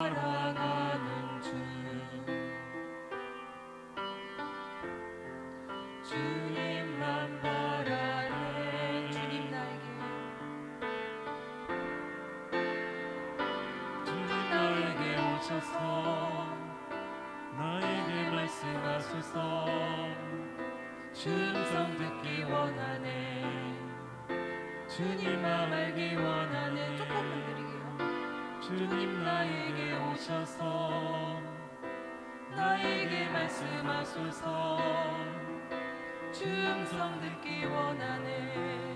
사랑하는 주. 주님만 바라네. 주님 나에게. 주님 나에게 오셔서 나에게 말씀하소서. 주음성 듣기 원하네. 주님 맘 알기 원하네. 조금만 드리게요. 주님 나에게 오셔서 나에게 말씀하소서. 주 음성 듣기 원하네.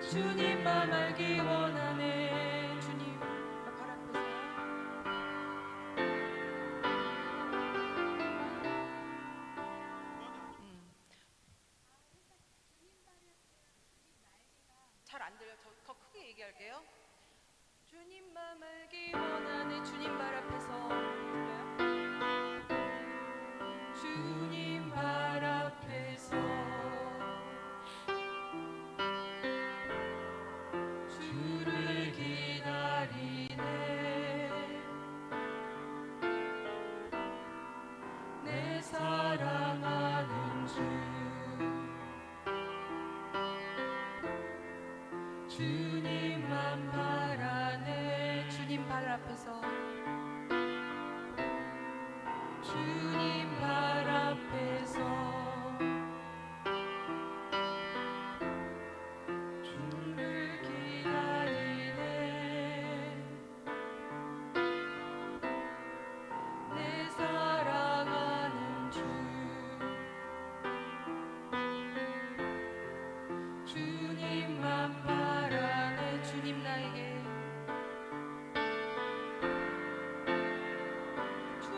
주님 맘 알기 원하네. 주님 발 앞에서. 잘안 들려. 저더 크게 얘기할게요. 주님 맘 알기 원하네. 주님 발 앞에서? 주님 발 앞에서 주를 기다리네. 내 사랑하는 주. 주님만 바라 네 주님 발 앞에서 주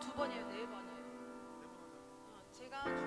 두 번이에요, 네 번이에요. 아, 제가